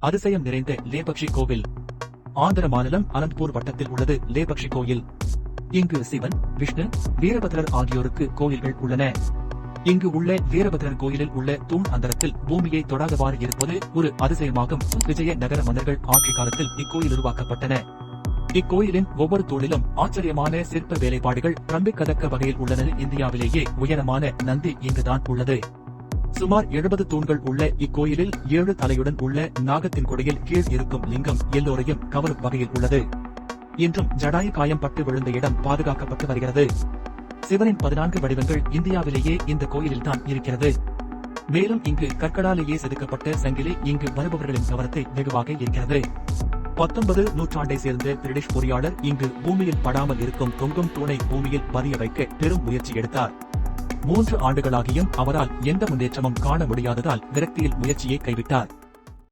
அதிசயம் நிறைந்த லேபக்ஷி கோவில். ஆந்திர மாநிலம் அனந்த்பூர் வட்டத்தில் உள்ளது லேபக்ஷி கோயில். இங்கு சிவன் விஷ்ணு வீரபத்ரர் ஆகியோருக்கு கோயில்கள் உள்ளன. இங்கு உள்ள வீரபத்ரர் கோயிலில் உள்ள தூண் அந்தரத்தில் பூமியை தொடாதவாறு இருப்பது ஒரு அதிசயமாகும். விஜய நகர மன்னர்கள் ஆட்சி காலத்தில் இக்கோயில் உருவாக்கப்பட்டன. இக்கோயிலின் ஒவ்வொரு தூணிலும் ஆச்சரியமான சிற்ப வேலைப்பாடுகள் பிரமிக்கத்தக்க வகையில் உள்ளன. இந்தியாவிலேயே உயரமான நந்தி இங்குதான் உள்ளது. சுமார் எழுபது தூண்கள் உள்ள இக்கோயிலில் ஏழு தலையுடன் உள்ள நாகத்தின் கொடியில் கீழ் இருக்கும் லிங்கம் எல்லோரையும் கவரும் வகையில் உள்ளது. இன்றும் ஜடாயு காயம் பட்டு விழுந்த இடம் பாதுகாக்கப்பட்டு வருகிறது. சிவனின் பதினான்கு வடிவங்கள் இந்தியாவிலேயே இந்த கோயிலில் தான் இருக்கிறது. மேலும் இங்கு கற்களாலேயே செதுக்கப்பட்ட சங்கிலி இங்கு வருபவர்களின் கவனத்தை வெகுவாக இருக்கிறது பத்தொன்பது நூற்றாண்டை சேர்ந்த பிரிட்டிஷ் பொறியாளர் இங்கு பூமியில் படாமல் இருக்கும் தொங்கும் தூணை பூமியில் பதிய வைக்க பெரும் முயற்சி எடுத்தார். மூன்று ஆண்டுகளாகியும் அவரால் எந்த முன்னேற்றமும் காண முடியாததால் விரக்தியில் முயற்சியை கைவிட்டார்.